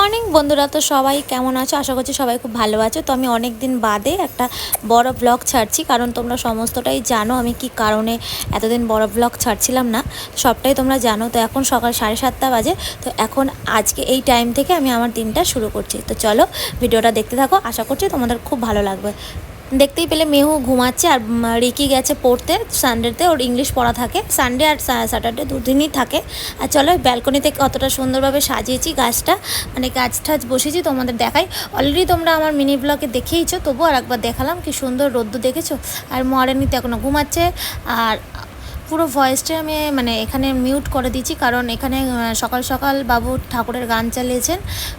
Morning, বন্ধুরা তো সবাই কেমন আছো? আশা করছি সবাই খুব ভালো আছো। তো আমি অনেক দিন বাদে একটা বড় ব্লগ ছাড়ছি, কারণ তোমরা সমস্তটাই জানো আমি কি কারণে এতদিন বড় ব্লগ ছাড়ছিলাম না। সবটাই তোমরা জানো, তো এখন সকাল সাড়ে সাতটা বাজে, তো এখন আজকে এই টাইম থেকে আমি আমার দিনটা শুরু করছি। তো চলো, ভিডিওটা দেখতে থাকো, আশা করছি তোমাদের খুব ভালো লাগবে। দেখতেই পেলে মেহু ঘুমাচ্ছে আর রিকি গেছে পড়তে সানডেতে, ওর ইংলিশ পড়া থাকে। সানডে আর স্যাটারডে দুদিনই থাকে। আর চলো ব্যালকনিতে কতটা সুন্দরভাবে সাজিয়েছি গাছটা। মানে গাছ টাছ বসেছি, তোমাদের দেখাই। অলরেডি তোমরা আমার মিনি ব্লগে দেখেইছো তবু আর একবার দেখালাম, কি সুন্দর রোদ্দু দেখেছ। আর মরেনিতে এখনও ঘুমাচ্ছে। আর পুরো ভয়েসটা আমি মানে এখানে মিউট করে দিচ্ছি। কারণ এখানে সকাল সকাল বাবু ঠাকুরের গান চালিয়েছেন।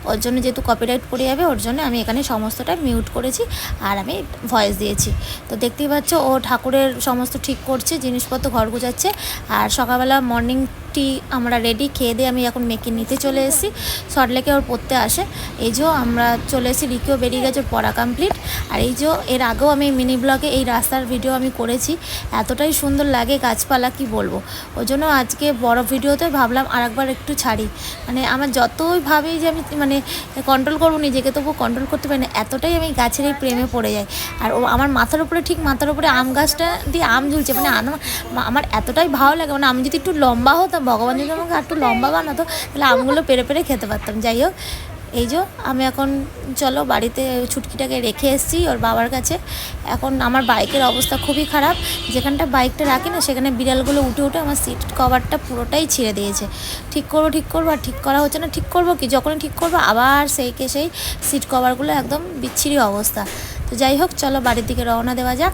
ওর জন্য যেহেতু কপিরাইট পড়ে যাবে, ওর জন্য আমি এখানে সমস্তটা মিউট করেছি আর আমি ভয়েস দিয়েছি। তো দেখতেই পাচ্ছ, ও ঠাকুরের সমস্ত ঠিক করছে, জিনিসপত্র ঘর গুজাচ্ছে আর সকালবেলা মর্নিং টি আমরা রেডি খেয়ে দিয়ে আমি এখন মেকে নিতে চলে এসেছি। সল্টলেকে ওর পড়তে আসে। এই যে আমরা চলে এসেছি রিকেও বেরিয়ে গেছে পড়া কমপ্লিট আর এই যে এর আগেও আমি মিনি ব্লগে এই রাস্তার ভিডিও আমি করেছি। এতটাই সুন্দর লাগে গাছপালা, কি বলব? ওই জন্য আজকে বড় ভিডিওতে ভাবলাম আর একবার একটু ছাড়ি। মানে আমার যতই ভাবি যে আমি মানে কন্ট্রোল করব, নিজেকে তবু কন্ট্রোল করতে পারি না, এতটাই আমি গাছের এই প্রেমে পড়ে যাই। আর ও, আমার মাথার উপরে, ঠিক মাথার উপরে আম গাছটা দিয়ে আম ঝুলছে। মানে আম- আমার এতটাই ভালো লাগে মানে আমি যদি একটু লম্বা হতাম ভগবান যদি আমাকে একটু লম্বা বানাতো, তাহলে আমগুলো পেরে পেরে খেতে পারতাম। যাই হোক, এই যে আমি এখন, চলো বাড়িতে ছুটকিটাকে রেখে এসেছি ওর বাবার কাছে। এখন আমার বাইকের অবস্থা খুবই খারাপ। যেখানটা বাইকটা রাখি না, সেখানে বিড়ালগুলো উঠে উঠে আমার সিট কভারটা পুরোটাই ছিঁড়ে দিয়েছে। ঠিক করব ঠিক করব, আর ঠিক করা হচ্ছে না। ঠিক করব কি? যখনই ঠিক করব, আবার সেই কে সেই সিট কভারগুলো একদম বিচ্ছিরি অবস্থা। তো যাই হোক, চলো বাড়ির দিকে রওনা দেওয়া যাক।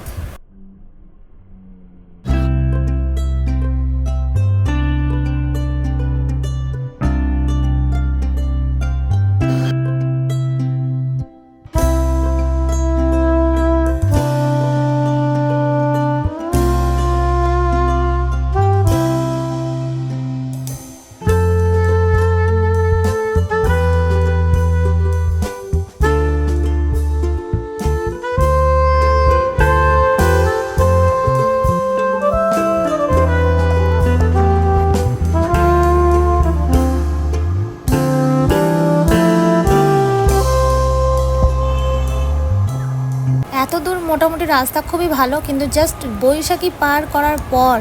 মোটামুটি রাস্তা খুবই ভালো, কিন্তু জাস্ট বৈশাখী পার করার পর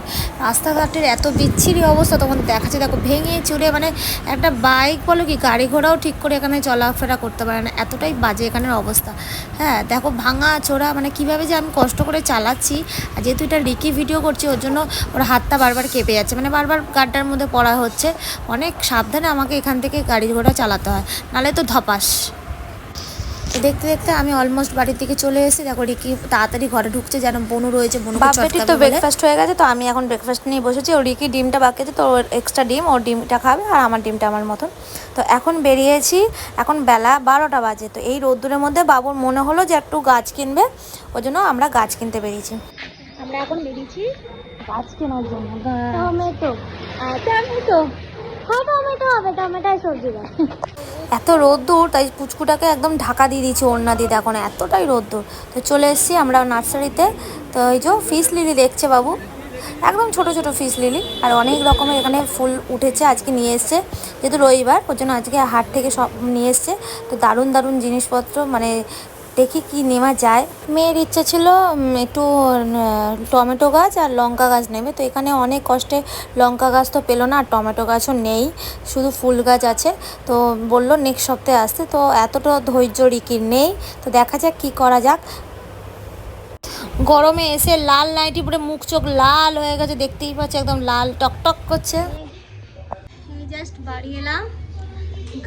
রাস্তাঘাটের এত বিচ্ছিরি অবস্থা তোমাদের দেখাচ্ছে, দেখো, ভেঙে চুরে মানে একটা বাইক বলো কি, গাড়ি ঘোড়াও ঠিক করে এখানে চলাফেরা করতে পারে না, এতটাই বাজে এখানের অবস্থা। হ্যাঁ দেখো, ভাঙা, চোরা মানে কীভাবে যে আমি কষ্ট করে চালাচ্ছি, আর যেহেতু এটা রিকি ভিডিও করছি, ওর জন্য ওর হাতটা বারবার কেঁপে যাচ্ছে মানে বারবার গাড্ডার মধ্যে পড়া হচ্ছে, অনেক সাবধানে আমাকে এখান থেকে গাড়ি ঘোড়া চালাতে হয় নাহলে তো ধপাস। তো দেখতে দেখতে আমি অলমোস্ট বাড়ির দিকে চলে এসেছি। দেখো রিকি তাড়াতাড়ি ঘরে ঢুকছে যেন বনু রয়েছে বনু বাপ বেটির তো ব্রেকফাস্ট হয়ে গেছে তো আমি এখন ব্রেকফাস্ট নিয়ে বসেছি। ও রিকি ডিমটা বাকি আছে তো ওর এক্সট্রা ডিম ওর ডিমটা খাবে আর আমার ডিমটা আমার মতন। তো এখন বেরিয়েছি এখন বেলা বারোটা বাজে। তো এই রোদ্দুরের মধ্যে বাবুর মনে হলো যে একটু গাছ কিনবে ওই জন্য আমরা গাছ কিনতে বেরিয়েছি। আমরা এখন বেরিয়েছি গাছ কেনার জন্য টমেটো টমেটো। হ্যাঁ হবে এত রোদ্দুর, তাই পুচকুটাকে একদম ঢাকা দিয়ে দিয়েছি, ওড়না দিয়ে। দেখো না, এতটাই রোদ্দুর। তো চলে এসেছি আমরা নার্সারিতে। তো এই যে ফিস লিলি দেখছে বাবু? একদম ছোট ছোট ফিস লিলি। আর অনেক রকমের এখানে ফুল উঠেছে, আজকে নিয়ে এসছে। যেহেতু রবিবার, ওর জন্য আজকে হাট থেকে সব নিয়ে এসছে। তো দারুণ দারুণ জিনিসপত্র মানে দেখি কি নেওয়া যায়। মেয়ের ইচ্ছা ছিল একটু টমেটো গাছ আর লঙ্কা গাছ নেবে। তো এখানে অনেক কষ্টে লঙ্কা গাছ তো পেল না, আর টমেটো গাছও নেই, শুধু ফুল গাছ আছে। তো বলল নেক্সট সপ্তাহে আসতে। তো এতটা ধৈর্য রিকির নেই। তো দেখা যাক কি করা যাক। গরমে এসে লাল নাইটি পরে মুখ চোখ লাল হয়ে গেছে, দেখতেই পাচ্ছি একদম লাল টকটক করছে। জাস্ট বাড়ি এলাম।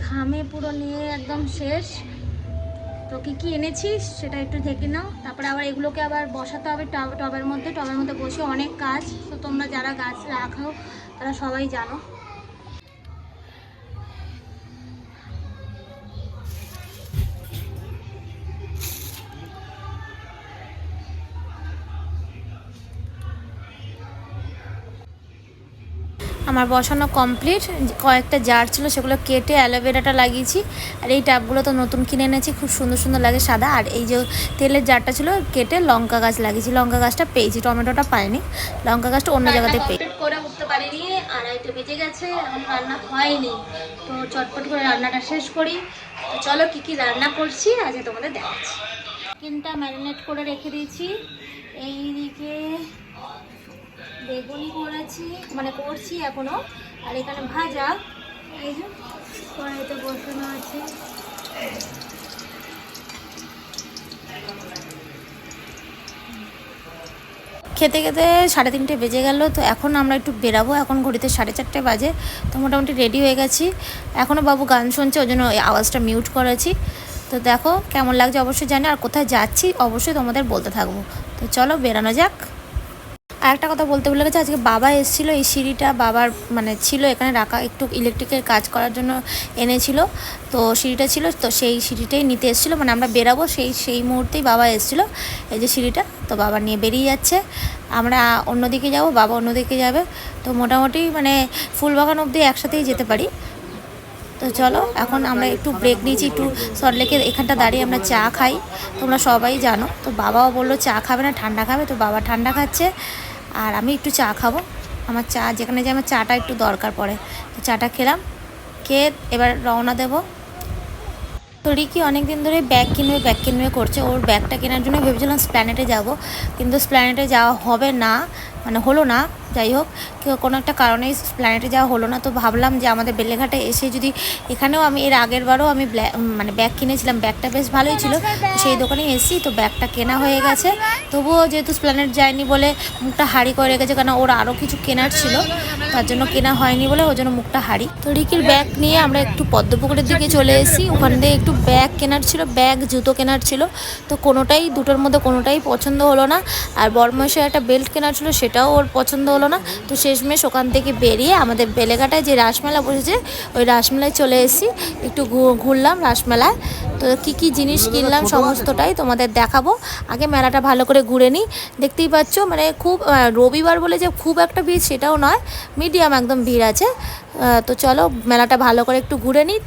ঘামে পুরো নিয়ে একদম শেষ। তো কী কী এনেছিস? সেটা একটু দেখে নাও। তারপরে আবার এগুলোকে আবার বসাতে হবে টব টবের মধ্যে। টবের মধ্যে বসে অনেক কাজ। তো তোমরা যারা গাছ রাখাও তারা সবাই জানো। আমার বসানো কমপ্লিট কয়েকটা জার ছিল সেগুলো কেটে অ্যালোভেরাটা লাগিয়েছি। আর এই ট্যাপগুলো তো নতুন কিনে এনেছি খুব সুন্দর সুন্দর লাগে সাদা। আর এই যে তেলের জারটা ছিল কেটে লঙ্কা গাছ লাগিয়েছি। লঙ্কা গাছটা পেয়েছি টমেটোটা পাইনি। লঙ্কা গাছটা অন্য জায়গাতে পেয়েছি। করে উঠতে পারিনি আড়াইটে বেজে গেছে এখন রান্না হয়নি। তো চটপট করে রান্নাটা শেষ করি। তো চলো কি কি রান্না করছি আজকে তোমাদের দেখাচ্ছি। চিকেনটা ম্যারিনেট করে রেখে দিয়েছি। এইদিকে বেগুনি করেছি মানে করছি এখনও। আর এখানে ভাজা। এই যে কড়াইতে বসানো আছে। খেতে খেতে সাড়ে তিনটে বেজে গেল, তো এখন আমরা একটু বেরাবো। এখন ঘড়িতে সাড়ে চারটে বাজে, তো মোটামুটি রেডি হয়ে গেছি। এখনও বাবু গান শুনছে, ওই জন্য আওয়াজটা মিউট করেছি। তো দেখো কেমন লাগছে অবশ্যই জানি, আর কোথায় যাচ্ছি অবশ্যই তোমাদের বলতে থাকব। তো চলো বেরানো যাক। আর একটা কথা বলতে ভুলে গেছে, আজকে বাবা এসেছিল, এই সিঁড়িটা বাবার মানে ছিল, এখানে রাখা, একটু ইলেকট্রিকের কাজ করার জন্য এনেছিল। তো সিঁড়িটা ছিল, তো সেই সিঁড়িটাই নিতে এসেছিল মানে আমরা বেরাবো, সেই সেই মুহূর্তেই বাবা এসেছিল, এই যে সিঁড়িটা, তো বাবা নিয়ে বেরিয়ে যাচ্ছে। আমরা অন্যদিকে যাব, বাবা অন্যদিকে যাবে, তো মোটামুটি মানে ফুলবাগান অবধি একসাথেই যেতে পারি। তো চলো, এখন আমরা একটু ব্রেক নিয়েছি, একটু সল্টলেকে এখানটা দাঁড়িয়ে আমরা চা খাই, তোমরা সবাই জানো। তো বাবাও বলল, চা খাবে না, ঠান্ডা খাবে, তো বাবা ঠান্ডা খাচ্ছে। আর আমি একটু চা খাব। আমার চা, যেখানে যে আমার চাটা একটু দরকার পড়ে। তো চাটা খেলাম, খেয়ে এবার রওনা দেবো। তো রিকি অনেক দিন ধরে ব্যাগ কিনবে ব্যাগ কিনবে করছে। ওর ব্যাগটা কেনার জন্য ভেবেছিলাম স্প্ল্যানেটে যাব, কিন্তু স্প্ল্যানেটে যাওয়া হবে না মানে হলো না, যাই হোক। কেউ কোনো একটা কারণে স্প্ল্যানেটে যাওয়া হলো না, তো ভাবলাম যে আমাদের বেলেঘাটে এসে যদি এখানেও আমি, এর আগের বারও আমি মানে ব্যাগ কিনেছিলাম, ব্যাগটা বেশ ভালোই ছিল। সেই দোকানে এসেছি, তো ব্যাগটা কেনা হয়ে গেছে। তবুও যেহেতু স্প্ল্যানেট যায়নি বলে মুখটা হাড়ি করে রেখেছে কারণ ওর আরও কিছু কেনার ছিল। তার জন্য কেনা হয়নি বলে ওই জন্য মুখটা হাড়ি। তো রিকির ব্যাগ নিয়ে আমরা একটু পদ্মপুকুরের দিকে চলে এসেছি। ওখান থেকে একটু ব্যাগ কেনার ছিল ব্যাগ জুতো কেনার ছিল। তো কোনোটাই, দুটোর মধ্যে কোনোটাই পছন্দ হলো না। আর বরমশের একটা বেল্ট কেনার ছিল, সেটাও ওর পছন্দ হলো না। তো শেষমেশ ওখান থেকে বেরিয়ে আমাদের বেলেঘাটায় যে রাসমেলা বসেছে, ওই রাসমেলায় চলে এসেছি। একটু ঘুরলাম রাসমেলায়। তো কি কি জিনিস কিনলাম সমস্তটাই তোমাদের দেখাবো। আগে মেলাটা ভালো করে ঘুরে নিই। দেখতেই পাচ্ছ মানে খুব রবিবার বলে যে খুব একটা ভিড় সেটাও নয়। মিডিয়াম একদম ভিড় আছে। তো চলো মেলাটা ভালো করে একটু ঘুরে নিই।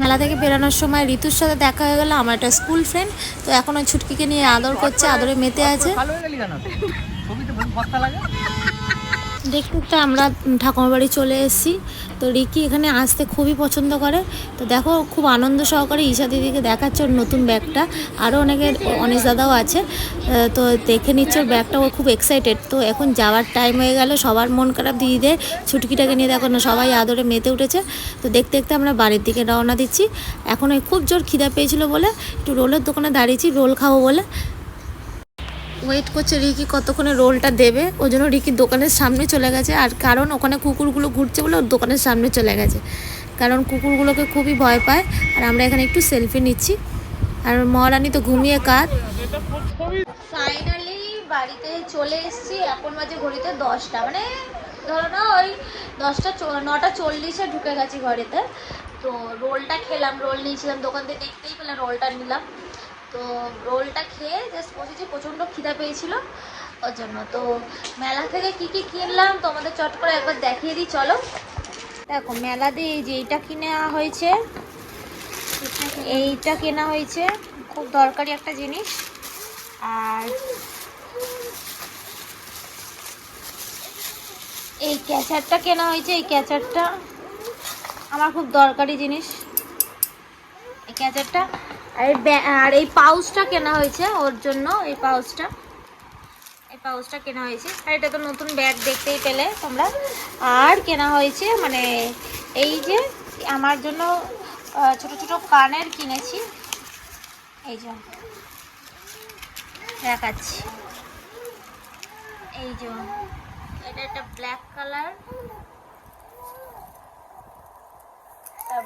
মেলা থেকে বেরোনোর সময় ঋতুর সাথে দেখা হয়ে গেল আমার একটা স্কুল ফ্রেন্ড তো এখন ওই ছুটকিকে নিয়ে আদর করছে, আদরে মেতে আছে। ভালো হয়ে গেলি কেন? ছবিতে লাগে? দেখতে দেখতে আমরা ঠাকুমার বাড়ি চলে এসেছি। তো রিকি এখানে আসতে খুবই পছন্দ করে। তো দেখো, খুব আনন্দ সহকারে ঈশা দিদিকে দেখাচ্ছে ওর নতুন ব্যাগটা। আরও অনেকের অনেক দাদাও আছে। তো দেখে নিচ্ছে ওর ব্যাগটা, ও খুব এক্সাইটেড তো এখন যাওয়ার টাইম হয়ে গেল, সবার মন খারাপ। দিদিদের ছুটকিটাকে নিয়ে দেখো না, সবাই আদরে মেতে উঠেছে। তো দেখতে দেখতে আমরা বাড়ির দিকে রওনা দিচ্ছি। এখন খুব জোর খিদা পেয়েছিল বলে, একটু রোলের দোকানে দাঁড়িয়েছি, রোল খাব বলে। ওয়েট করছে রিকি কতক্ষণে রোলটা দেবে, ওই জন্য রিকি দোকানের সামনে চলে গেছে। আর কারণ ওখানে কুকুরগুলো ঘুরছে বলে ওর দোকানের সামনে চলে গেছে। কারণ কুকুরগুলোকে খুবই ভয় পায়। আর আমরা এখানে একটু সেলফি নিচ্ছি। আর মহারানী তো ঘুমিয়ে কাত। ফাইনালি বাড়িতে চলে এসেছি। এখন বাজে ঘড়িতে দশটা। মানে ধরো না, ওই দশটা নটা চল্লিশে ঢুকে গেছি ঘরেতে তো রোলটা খেলাম রোল নিয়েছিলাম। দোকান থেকে দেখতেই পেলাম রোলটা নিলাম। তো রোলটা খেয়ে জাস্ট বসেছি, প্রচণ্ড খিদা পেয়েছিল ওর জন্য। তো মেলা থেকে কি কি কিনলাম তোমাদের চট করে একবার দেখিয়ে দিই, চলো। দেখো, মেলা দিয়ে এই যে এইটা কিনে হয়েছে, এইটা কেনা হয়েছে, খুব দরকারি একটা জিনিস। আর এই ক্যাচারটা কেনা হয়েছে, এই ক্যাচারটা আমার খুব দরকারি জিনিস। এই আর আর এই পাউচটা কেনা হয়েছে ওর জন্য, এই পাউচটা এই পাউচটা কেনা হয়েছে। আর এটা তো নতুন ব্যাগ দেখতেই পেলে তোমরা। আর কেনা হয়েছে মানে এই যে আমার জন্য ছোট ছোট কানের কিনেছি। এই যে। দেখাচ্ছি। এই যে। এটা একটা ব্ল্যাক কালার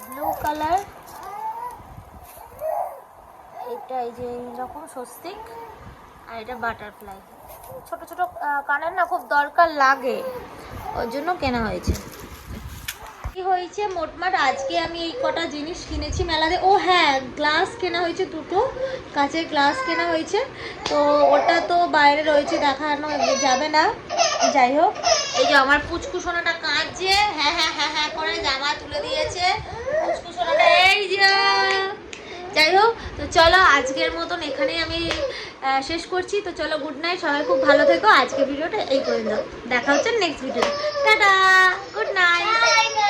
ব্লু কালার এটা এই যে এইরকম স্বস্তিক আর এটা বাটারফ্লাই। ছোট ছোট কানের না খুব দরকার লাগে, ওর জন্য কেনা হয়েছে। কি হয়েছে মোটমাট? আজকে আমি এই কটা জিনিস কিনেছি মেলাতে। ও হ্যাঁ গ্লাস কেনা হয়েছে দুটো, কাঁচের গ্লাস কেনা হয়েছে। তো ওটা তো বাইরে রয়েছে দেখানো যাবে না। যাই হোক, এই যে আমার পুচকু সোনাটা কাঁদছে। হ্যাঁ হ্যাঁ হ্যাঁ হ্যাঁ করে জামা তুলে দিয়েছে। পুচকু সোনাটা, এই যে! যাই হোক, তো চলো আজকের মতন এখানেই আমি শেষ করছি। তো চলো গুড নাইট সবাই খুব ভালো থেকো। আজকে ভিডিওটা এই পর্যন্ত। দেখা হচ্ছে নেক্সট ভিডিওতে টাটা! Good night